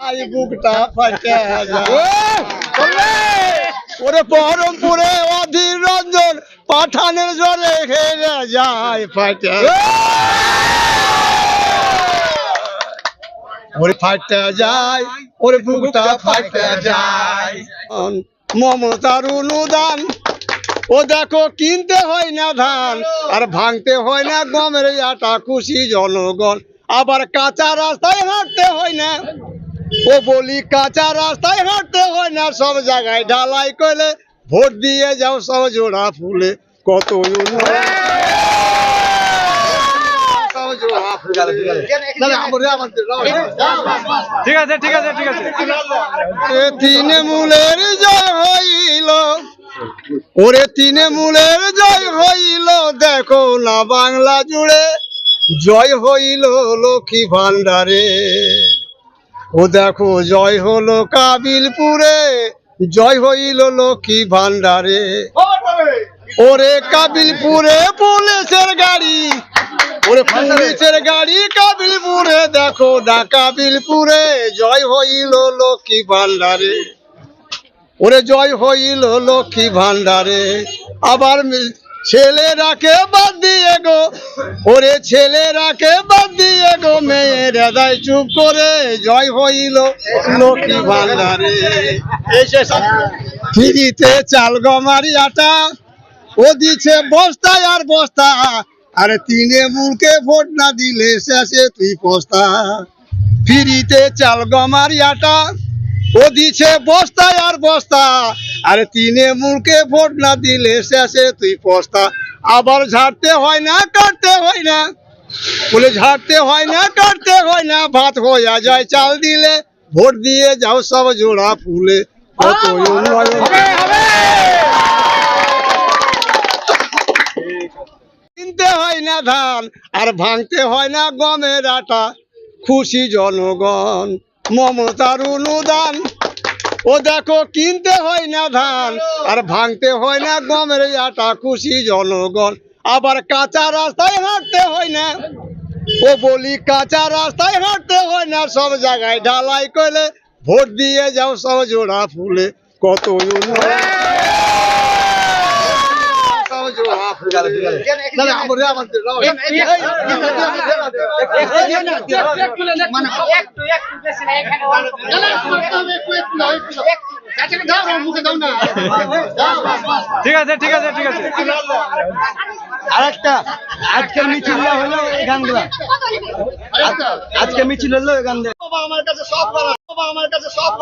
I বুকটা ফাটে ওরে বহরমপুরে অধীর রঞ্জন পাঠানের জলে হেরে যায় ফাটে ওরে ফাটে যায় ওরে বুকটা ফাটে যায়। মমতার অনুদান ও দেখো কিনতে হয় না ধান আর ভাঙতে হয় না গমের আটা খুশি জনগণ আবার কাঁচা রাস্তায় হাঁটতে হয় না। ও বলি কাঁচা রাস্তায় হাঁটতে হয় না সব জায়গায় ঢালাই করলে ভোট দিয়ে যাও সব জোড়া ফুলে। কত উন্নয়ন। সব জোড়া ফুলে। না, না, আমার- আমার- ঠিক আছে ঠিক আছে ঠিক আছে। তৃণমূলের জয় হইল। ওরে তৃণমূলের জয় হইল দেখো না বাংলা জুড়ে। জয় হইল লক্ষ্মী ভান্ডারে। ও দেখো, জয় হলো কাবিলপুরে, জয় হইল লক্ষ্মী ভান্ডারে ওরে কাবিলপুরে পুলিশের গাড়ি, ওরে পুলিশের গাড়ি কাবিলপুরে, দেখো না কাবিলপুরে, জয় হইল লক্ষ্মী ভান্ডারে ওরে জয় হইল লক্ষ্মী ভান্ডারে আবার ছেলেরাকে বাদ দিয়ে গো, ওরে ছেলেরাকে বাদ দিয়ে গো চুপ করে জয় হইল লক্ষ্মী ভান্ডারে। ফিরিতে চাল গমারি আটা, ও দিচ্ছে বস্তায় আর বস্তা। আরে তিনে মুখে ভোট না দিলে শেষে তুই পস্তা ফিরিতে চাল গমারি আটা ও দিছে বস্তায় আর বস্তা। আরে তিনে মুখে ভোট না দিলে শেষে তুই পস্তা। আবার ঝাড়তে হয় না কাটতে হয় না। বলে ঝাড়তে হয় না কাটতে হয় না ভাত হইয়া যায় চাল দিলে। ভোট দিয়ে যাও সব জোড়া ফুলে। কত কিনতে হয় না ধান আর ভাঙতে হয় না গমের আটা। খুশি জনগণ মমতার অনুদান ও দেখো কিনতে হয় না ধান আর ভাঙতে হয় না গমের আটা খুশি জনগণ আবার কাঁচা রাস্তায় হাঁটতে হয় না ও বলি কাঁচা রাস্তায় হাঁটতে হয় না সব জায়গায় ঢালাই করলে ভোট দিয়ে যাও সব জোড়া ফুলে কত ঠিক আছে ঠিক আছে ঠিক আছে। আরেকটা, আজকের মিছিল হলো এই গানগুলা আজকে মিছিল হলো এই গান আমার কাছে সব আমার কাছে সব